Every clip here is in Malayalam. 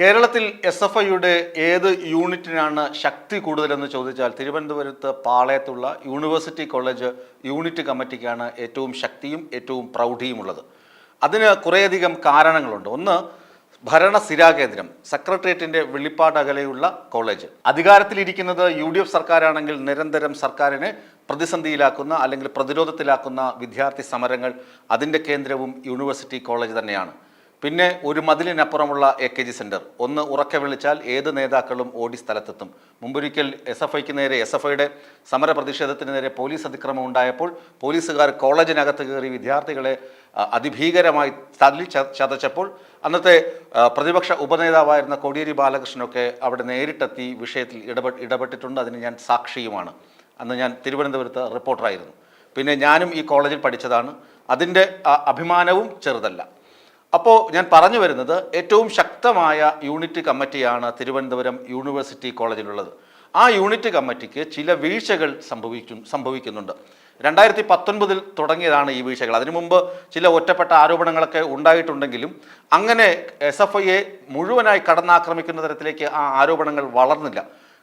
കേരളത്തിൽ എസ് എഫ് ഐയുടെ ഏത് യൂണിറ്റിനാണ് ശക്തി കൂടുതലെന്ന് ചോദിച്ചാൽ തിരുവനന്തപുരത്ത് പാളയത്തുള്ള യൂണിവേഴ്സിറ്റി കോളേജ് യൂണിറ്റ് കമ്മിറ്റിക്കാണ് ഏറ്റവും ശക്തിയും ഏറ്റവും പ്രൗഢിയുമുള്ളത്. അതിന് കുറേയധികം കാരണങ്ങളുണ്ട്. ഒന്ന് ഭരണ സ്ഥിരാകേന്ദ്രം സെക്രട്ടേറിയറ്റിന്റെ വെളിപ്പാടകലെയുള്ള കോളേജ്. അധികാരത്തിലിരിക്കുന്നത് യു ഡി എഫ് സർക്കാരാണെങ്കിൽ നിരന്തരം സർക്കാരിനെ പ്രതിസന്ധിയിലാക്കുന്ന അല്ലെങ്കിൽ പ്രതിരോധത്തിലാക്കുന്ന വിദ്യാർത്ഥി സമരങ്ങൾ അതിന്റെ കേന്ദ്രവും യൂണിവേഴ്സിറ്റി കോളേജ് തന്നെയാണ്. പിന്നെ ഒരു മതിലിനപ്പുറമുള്ള എ കെ ജി സെന്റർ ഒന്ന് ഉറക്കെ വിളിച്ചാൽ ഏത് നേതാക്കളും ഓടി സ്ഥലത്തെത്തും. മുമ്പൊരിക്കൽ എസ് എഫ് ഐക്ക് നേരെ എസ് എഫ് ഐയുടെ സമര പ്രതിഷേധത്തിന് നേരെ പോലീസ് അതിക്രമം ഉണ്ടായപ്പോൾ പോലീസുകാർ കോളേജിനകത്ത് കയറി വിദ്യാർത്ഥികളെ അതിഭീകരമായി തല്ലി ചതച്ചപ്പോൾ അന്നത്തെ പ്രതിപക്ഷ ഉപനേതാവായിരുന്ന കോടിയേരി ബാലകൃഷ്ണനൊക്കെ അവിടെ നേരിട്ടെത്തി വിഷയത്തിൽ ഇടപെ ഇടപെട്ടിട്ടുണ്ട്. അതിന് ഞാൻ സാക്ഷിയുമാണ്. അന്ന് ഞാൻ തിരുവനന്തപുരത്ത് റിപ്പോർട്ടറായിരുന്നു. പിന്നെ ഞാനും ഈ കോളേജിൽ പഠിച്ചതാണ്. അതിന്റെ അഭിമാനവും ചെറുതല്ല. അപ്പോൾ ഞാൻ പറഞ്ഞു വരുന്നത് ഏറ്റവും ശക്തമായ യൂണിറ്റ് കമ്മിറ്റിയാണ് തിരുവനന്തപുരം യൂണിവേഴ്സിറ്റി കോളേജിലുള്ളത്. ആ യൂണിറ്റ് കമ്മിറ്റിക്ക് ചില വീഴ്ചകൾ സംഭവിക്കും സംഭവിക്കുന്നുണ്ട്. രണ്ടായിരത്തി പത്തൊൻപതിൽ തുടങ്ങിയതാണ് ഈ വീഴ്ചകൾ. അതിനു മുമ്പ് ചില ഒറ്റപ്പെട്ട ആരോപണങ്ങളൊക്കെ ഉണ്ടായിട്ടുണ്ടെങ്കിലും അങ്ങനെ എസ് എഫ് ഐയെ മുഴുവനായി കടന്നാക്രമിക്കുന്ന തരത്തിലേക്ക് ആ ആരോപണങ്ങൾ വളർന്നില്ല.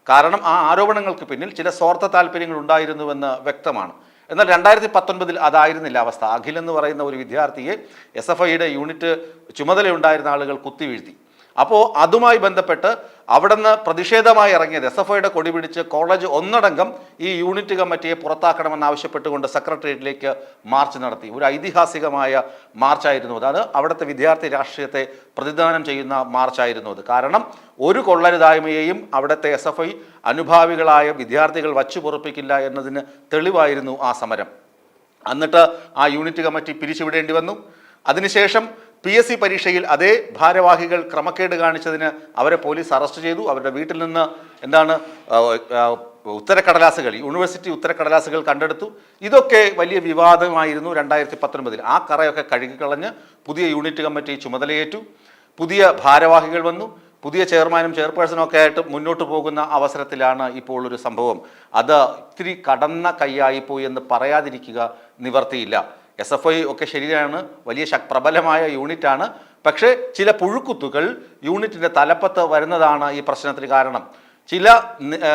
കാരണം ആ ആരോപണങ്ങൾക്ക് പിന്നിൽ ചില സ്വാർത്ഥ താല്പര്യങ്ങൾ ഉണ്ടായിരുന്നുവെന്ന് വ്യക്തമാണ്. എന്നാൽ രണ്ടായിരത്തി പത്തൊൻപതിൽ അതായിരുന്നില്ല അവസ്ഥ. അഖിൽ എന്ന് പറയുന്ന ഒരു വിദ്യാർത്ഥിയെ എസ് എഫ് ഐയുടെ യൂണിറ്റ് ചുമതലയുണ്ടായിരുന്ന ആളുകൾ കുത്തിവീഴ്ത്തി. അപ്പോൾ അതുമായി ബന്ധപ്പെട്ട് അവിടുന്ന് പ്രതിഷേധമായി ഇറങ്ങിയത് എസ് എഫ് ഐയുടെ കൊടി പിടിച്ച് കോളേജ് ഒന്നടങ്കം ഈ യൂണിറ്റ് കമ്മിറ്റിയെ പുറത്താക്കണമെന്ന് ആവശ്യപ്പെട്ടുകൊണ്ട് സെക്രട്ടേറിയറ്റിലേക്ക് മാർച്ച് നടത്തി. ഒരു ഐതിഹാസികമായ മാർച്ചായിരുന്നു അത് അവിടുത്തെ വിദ്യാർത്ഥി രാഷ്ട്രീയത്തെ പ്രതിദാനം ചെയ്യുന്ന മാർച്ചായിരുന്നു അത്. കാരണം ഒരു കൊള്ളരുതായ്മയെയും അവിടുത്തെ എസ് എഫ് ഐ അനുഭാവികളായ വിദ്യാർത്ഥികൾ വച്ചു പൊറപ്പിക്കില്ല എന്നതിന് തെളിവായിരുന്നു ആ സമരം. എന്നിട്ട് ആ യൂണിറ്റ് കമ്മിറ്റി പിരിച്ചുവിടേണ്ടി വന്നു. അതിനുശേഷം പി എസ് സി പരീക്ഷയിൽ അതേ ഭാരവാഹികൾ ക്രമക്കേട് കാണിച്ചതിന് അവരെ പോലീസ് അറസ്റ്റ് ചെയ്തു. അവരുടെ വീട്ടിൽ നിന്ന് എന്താണ് ഉത്തരക്കടലാസുകൾ യൂണിവേഴ്സിറ്റി ഉത്തരക്കടലാസുകൾ കണ്ടെടുത്തു. ഇതൊക്കെ വലിയ വിവാദമായിരുന്നു രണ്ടായിരത്തി പത്തൊൻപതിൽ ആ കറയൊക്കെ കഴുകിക്കളഞ്ഞ് പുതിയ യൂണിറ്റ് കമ്മിറ്റി ചുമതലയേറ്റു. പുതിയ ഭാരവാഹികൾ വന്നു. പുതിയ ചെയർമാനും ചെയർപേഴ്സണും ഒക്കെ ആയിട്ട് മുന്നോട്ട് പോകുന്ന അവസരത്തിലാണ് ഇപ്പോൾ ഒരു സംഭവം. അത് ഇത്തിരി കടന്ന കൈയായിപ്പോയി എന്ന് പറയാതിരിക്കുക നിവർത്തിയില്ല. എസ് എഫ് ഐ ഒക്കെ ശരിയാണ് വലിയ ശക് പ്രബലമായ യൂണിറ്റാണ്. പക്ഷേ ചില പുഴുക്കുത്തുകൾ യൂണിറ്റിന്റെ തലപ്പത്ത് വരുന്നതാണ് ഈ പ്രശ്നത്തിന് കാരണം. ചില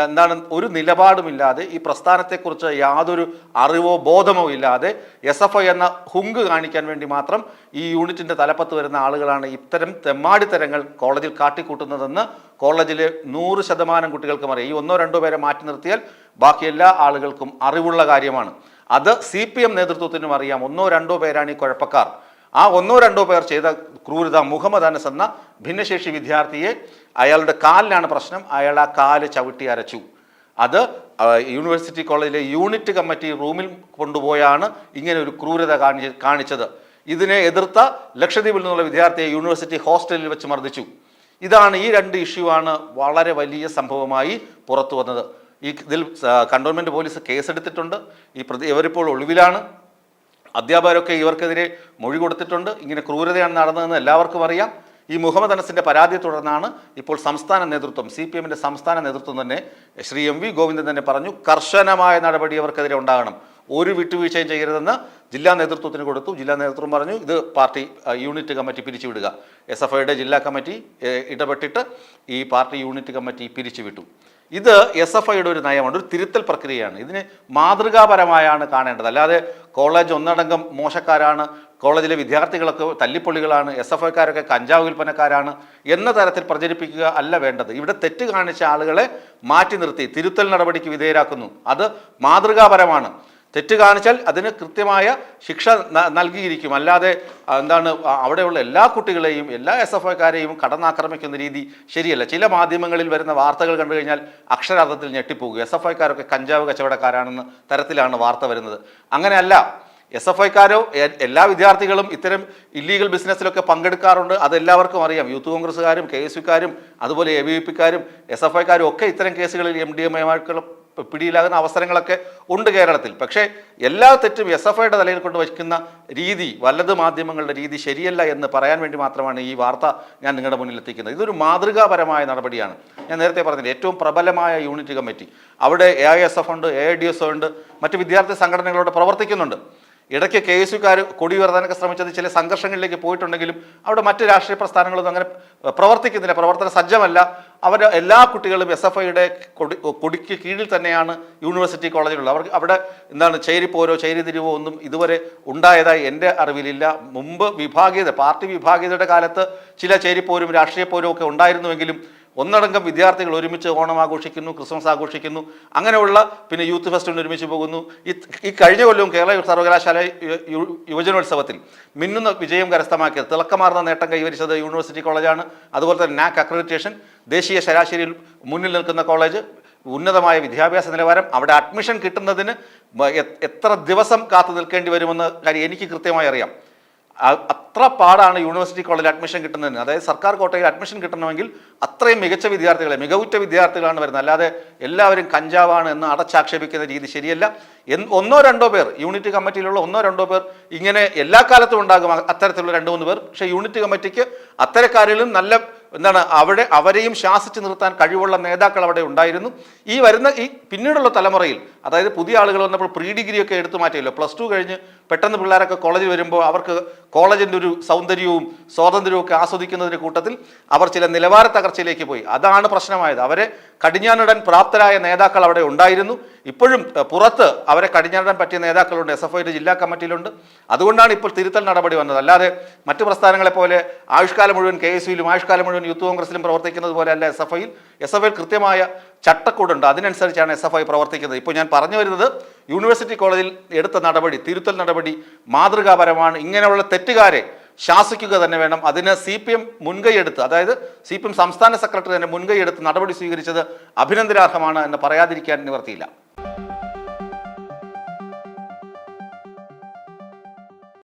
എന്താണ് ഒരു നിലപാടുമില്ലാതെ ഈ പ്രസ്ഥാനത്തെക്കുറിച്ച് യാതൊരു അറിവോ ബോധമോ ഇല്ലാതെ എസ് എഫ് ഐ എന്ന ഹുങ്ക് കാണിക്കാൻ വേണ്ടി മാത്രം ഈ യൂണിറ്റിന്റെ തലപ്പത്ത് വരുന്ന ആളുകളാണ് ഇത്തരം തെമ്മാടിത്തരങ്ങൾ കോളേജിൽ കാട്ടിക്കൂട്ടുന്നതെന്ന് കോളേജിലെ നൂറ് ശതമാനം കുട്ടികൾക്കും അറിയാം. ഈ ഒന്നോ രണ്ടോ പേരെ മാറ്റി നിർത്തിയാൽ ബാക്കി എല്ലാ ആളുകൾക്കും അറിവുള്ള കാര്യമാണ്. അത് സി പി എം നേതൃത്വത്തിനും അറിയാം. ഒന്നോ രണ്ടോ പേരാണ് ഈ കുഴപ്പക്കാർ. ആ ഒന്നോ രണ്ടോ പേർ ചെയ്ത ക്രൂരത മുഹമ്മദ് അനസ് എന്ന ഭിന്നശേഷി വിദ്യാർത്ഥിയെ അയാളുടെ കാലിലാണ് പ്രശ്നം. അയാൾ ആ കാൽ ചവിട്ടി അരച്ചു. അത് യൂണിവേഴ്സിറ്റി കോളേജിലെ യൂണിറ്റ് കമ്മിറ്റി റൂമിൽ കൊണ്ടുപോയാണ് ഇങ്ങനെ ഒരു ക്രൂരത കാണിച്ച് കാണിച്ചത്. ഇതിനെ എതിർത്ത ലക്ഷദ്വീപിൽ നിന്നുള്ള വിദ്യാർത്ഥിയെ യൂണിവേഴ്സിറ്റി ഹോസ്റ്റലിൽ വെച്ച് മർദ്ദിച്ചു. ഇതാണ് ഈ രണ്ട് ഇഷ്യൂ ആണ് വളരെ വലിയ സംഭവമായി പുറത്തു വന്നത്. ഈ ഇതിൽ കണ്ടോൺമെന്റ് പോലീസ് കേസെടുത്തിട്ടുണ്ട്. ഈ പ്രതി ഇവരിപ്പോൾ ഒളിവിലാണ്. അധ്യാപകരൊക്കെ ഇവർക്കെതിരെ മൊഴി കൊടുത്തിട്ടുണ്ട്. ഇങ്ങനെ ക്രൂരതയാണ് നടന്നതെന്ന് എല്ലാവർക്കും അറിയാം. ഈ മുഹമ്മദ് അനസിന്റെ പരാതിയെ തുടർന്നാണ് ഇപ്പോൾ സംസ്ഥാന നേതൃത്വം സി പി എമ്മിന്റെ സംസ്ഥാന നേതൃത്വം തന്നെ ശ്രീ എം വി ഗോവിന്ദൻ തന്നെ പറഞ്ഞു കർശനമായ നടപടി അവർക്കെതിരെ ഉണ്ടാകണം. ഒരു വിട്ടുവീഴ്ചയും ചെയ്യരുതെന്ന് ജില്ലാ നേതൃത്വത്തിന് കൊടുത്തു. ജില്ലാ നേതൃത്വം പറഞ്ഞു ഇത് പാർട്ടി യൂണിറ്റ് കമ്മിറ്റി പിരിച്ചുവിടുക. എസ് എഫ് ഐയുടെ ജില്ലാ കമ്മിറ്റി ഇടപെട്ടിട്ട് ഈ പാർട്ടി യൂണിറ്റ് കമ്മിറ്റി പിരിച്ചുവിട്ടു. ഇത് എസ് എഫ് ഐയുടെ ഒരു നയമാണ് ഒരു തിരുത്തൽ പ്രക്രിയയാണ്. ഇതിന് മാതൃകാപരമായാണ് കാണേണ്ടത്. അല്ലാതെ കോളേജ് ഒന്നടങ്കം മോശക്കാരാണ് കോളേജിലെ വിദ്യാർത്ഥികളൊക്കെ തല്ലിപ്പൊള്ളികളാണ് എസ് എഫ് ഐക്കാരൊക്കെ കഞ്ചാവ് വിൽപ്പനക്കാരാണ് എന്ന തരത്തിൽ പ്രചരിപ്പിക്കുക അല്ല വേണ്ടത്. ഇവിടെ തെറ്റ് കാണിച്ച ആളുകളെ മാറ്റി നിർത്തി തിരുത്തൽ നടപടിക്ക് വിധേയരാക്കുന്നു. അത് മാതൃകാപരമാണ്. തെറ്റ് കാണിച്ചാൽ അതിന് കൃത്യമായ ശിക്ഷ നൽകിയിരിക്കും. അല്ലാതെ എന്താണ് അവിടെയുള്ള എല്ലാ കുട്ടികളെയും എല്ലാ എസ് എഫ് ഐക്കാരെയും കടന്നാക്രമിക്കുന്ന രീതി ശരിയല്ല. ചില മാധ്യമങ്ങളിൽ വരുന്ന വാർത്തകൾ കണ്ടു കഴിഞ്ഞാൽ അക്ഷരാർത്ഥത്തിൽ ഞെട്ടിപ്പോകും. എസ് എഫ് ഐക്കാരൊക്കെ കഞ്ചാവ് കച്ചവടക്കാരാണെന്ന് തരത്തിലാണ് വാർത്ത വരുന്നത്. അങ്ങനെയല്ല. എസ് എഫ് ഐക്കാരോ എല്ലാ വിദ്യാർത്ഥികളും ഇത്തരം ഇല്ലീഗൽ ബിസിനസ്സിലൊക്കെ പങ്കെടുക്കാറുണ്ട്. അതെല്ലാവർക്കും അറിയാം. യൂത്ത് കോൺഗ്രസ്സുകാരും കെ എസ് യുക്കാരും അതുപോലെ എ ബി വി പിക്കാരും എസ് എഫ് ഐക്കാരും ഒക്കെ ഇത്തരം കേസുകളിൽ എം ഡി എം എമാർക്കുള്ള പിടിയിലാകുന്ന അവസരങ്ങളൊക്കെ ഉണ്ട് കേരളത്തിൽ. പക്ഷേ എല്ലാ തെറ്റും എസ് എഫ് ഐയുടെ തലയിൽ കൊണ്ട് വയ്ക്കുന്ന രീതി വലത് മാധ്യമങ്ങളുടെ രീതി ശരിയല്ല എന്ന് പറയാൻ വേണ്ടി മാത്രമാണ് ഈ വാർത്ത ഞാൻ നിങ്ങളുടെ മുന്നിൽ എത്തിക്കുന്നത്. ഇതൊരു മാതൃകാപരമായ നടപടിയാണ്. ഞാൻ നേരത്തെ പറഞ്ഞില്ല ഏറ്റവും പ്രബലമായ യൂണിറ്റ് കമ്മിറ്റി. അവിടെ എ ഐ എസ് എഫ് ഉണ്ട് എ ഐ ഡി എസ് ഉണ്ട് മറ്റ് വിദ്യാർത്ഥി സംഘടനകളോട് പ്രവർത്തിക്കുന്നുണ്ട്. ഇടയ്ക്ക് കെ എസ് യുക്കാർ കൊടി ഉയർത്താനൊക്കെ ശ്രമിച്ചത് ചില സംഘർഷങ്ങളിലേക്ക് പോയിട്ടുണ്ടെങ്കിലും അവിടെ മറ്റ് രാഷ്ട്രീയ പ്രസ്ഥാനങ്ങളൊന്നും അങ്ങനെ പ്രവർത്തിക്കുന്നില്ല പ്രവർത്തന സജ്ജമല്ല. അവർ എല്ലാ കുട്ടികളും എസ് എഫ് ഐയുടെ കൊടി കൊടിക്ക് കീഴിൽ തന്നെയാണ് യൂണിവേഴ്സിറ്റി കോളേജിലുള്ളത് അവർക്ക് അവിടെ എന്താണ് ചേരിപ്പോരോ ചേരിതിരിവോ ഒന്നും ഇതുവരെ ഉണ്ടായതായി എന്റെ അറിവിലില്ല. മുമ്പ് വിഭാഗീയത പാർട്ടി വിഭാഗീയതയുടെ കാലത്ത് ചില ചേരിപ്പോരും രാഷ്ട്രീയ പോരും ഒക്കെ ഉണ്ടായിരുന്നുവെങ്കിലും ഒന്നടങ്കം വിദ്യാർത്ഥികൾ ഒരുമിച്ച് ഓണം ആഘോഷിക്കുന്നു ക്രിസ്മസ് ആഘോഷിക്കുന്നു അങ്ങനെയുള്ള പിന്നെ യൂത്ത് ഫെസ്റ്റിവൽ ഒരുമിച്ച് പോകുന്നു. ഈ കഴിഞ്ഞ കൊല്ലവും കേരള സർവകലാശാല യുവജനോത്സവത്തിൽ മിന്നുന്ന വിജയം കരസ്ഥമാക്കിയത് തിളക്കമാർന്ന നേട്ടം കൈവരിച്ചത് യൂണിവേഴ്സിറ്റി കോളേജാണ്. അതുപോലെ തന്നെ നാക് അക്രഡിറ്റേഷൻ ദേശീയ ശരാശരിയിൽ മുന്നിൽ നിൽക്കുന്ന കോളേജ് ഉന്നതമായ വിദ്യാഭ്യാസ നിലവാരം അവിടെ അഡ്മിഷൻ കിട്ടുന്നതിന് എത്ര ദിവസം കാത്തു നിൽക്കേണ്ടി വരുമെന്ന് കാര്യം എനിക്ക് കൃത്യമായി അറിയാം. അത്ര പാടാണ് യൂണിവേഴ്സിറ്റി കോളേജിൽ അഡ്മിഷൻ കിട്ടുന്നതിന്. അതായത് സർക്കാർ കോട്ടയിൽ അഡ്മിഷൻ കിട്ടണമെങ്കിൽ അത്രയും മികച്ച വിദ്യാർത്ഥികളെ മികവുറ്റ വിദ്യാർത്ഥികളാണ് വരുന്നത്. അല്ലാതെ എല്ലാവരും കഞ്ചാവാണ് എന്ന് അടച്ചാക്ഷേപിക്കുന്ന രീതി ശരിയല്ല. ഒന്നോ രണ്ടോ പേർ യൂണിറ്റ് കമ്മിറ്റിയിലുള്ള ഒന്നോ രണ്ടോ പേർ ഇങ്ങനെ എല്ലാ കാലത്തും ഉണ്ടാകും. അത്തരത്തിലുള്ള രണ്ട് മൂന്ന് പേർ. പക്ഷേ യൂണിറ്റ് കമ്മിറ്റിക്ക് അത്തരക്കാരിലും നല്ല എന്താണ് അവിടെ അവരെയും ശാസിച്ച് നിർത്താൻ കഴിവുള്ള നേതാക്കൾ അവിടെ ഉണ്ടായിരുന്നു. ഈ വരുന്ന ഈ പിന്നീടുള്ള തലമുറയിൽ അതായത് പുതിയ ആളുകൾ വന്നപ്പോൾ പ്രീ ഡിഗ്രി ഒക്കെ എടുത്തു മാറ്റിയല്ലോ. പ്ലസ് ടു കഴിഞ്ഞ് പെട്ടെന്ന് പിള്ളേരൊക്കെ കോളേജിൽ വരുമ്പോൾ അവർക്ക് കോളേജിന്റെ ഒരു സൗന്ദര്യവും സ്വാതന്ത്ര്യവും ഒക്കെ ആസ്വദിക്കുന്നതിന്റെ കൂട്ടത്തിൽ അവർ ചില നിലവാര തകർച്ചയിലേക്ക് പോയി. അതാണ് പ്രശ്നമായത്. അവരെ കടിഞ്ഞാണിടാൻ പ്രാപ്തരായ നേതാക്കൾ അവിടെ ഉണ്ടായിരുന്നു. ഇപ്പോഴും പുറത്ത് അവരെ കടിഞ്ഞാടാൻ പറ്റിയ നേതാക്കളുണ്ട്. എസ് എഫ് ഐയുടെ ജില്ലാ കമ്മിറ്റിയിലുണ്ട്. അതുകൊണ്ടാണ് ഇപ്പോൾ തിരുത്തൽ നടപടി വന്നത്. അല്ലാതെ മറ്റു പ്രസ്ഥാനങ്ങളെ പോലെ ആയുഷ്കാലം മുഴുവൻ കെ എസ് യുയിലും ആയുഷ്കാലം മുഴുവൻ യൂത്ത് കോൺഗ്രസിലും പ്രവർത്തിക്കുന്നത് പോലെ അല്ല എസ് എഫ് ഐയിൽ എസ് എഫ് ഐയിൽ കൃത്യമായ ചട്ടക്കൂടുണ്ട്. അതിനനുസരിച്ചാണ് എസ് എഫ് ഐ പ്രവർത്തിക്കുന്നത്. ഇപ്പോൾ ഞാൻ പറഞ്ഞു വരുന്നത് യൂണിവേഴ്സിറ്റി കോളേജിൽ എടുത്ത നടപടി തിരുത്തൽ നടപടി മാതൃകാപരമാണ്. ഇങ്ങനെയുള്ള തെറ്റുകാരെ ശാസിക്കുക തന്നെ വേണം. അതിന് സി പി എം മുൻകൈയെടുത്ത് അതായത് സി പി എം സംസ്ഥാന സെക്രട്ടറി തന്നെ മുൻകൈയെടുത്ത് നടപടി സ്വീകരിച്ചത് അഭിനന്ദനാർഹമാണ് എന്ന് പറയാതിരിക്കാൻ നിവർത്തിയില്ല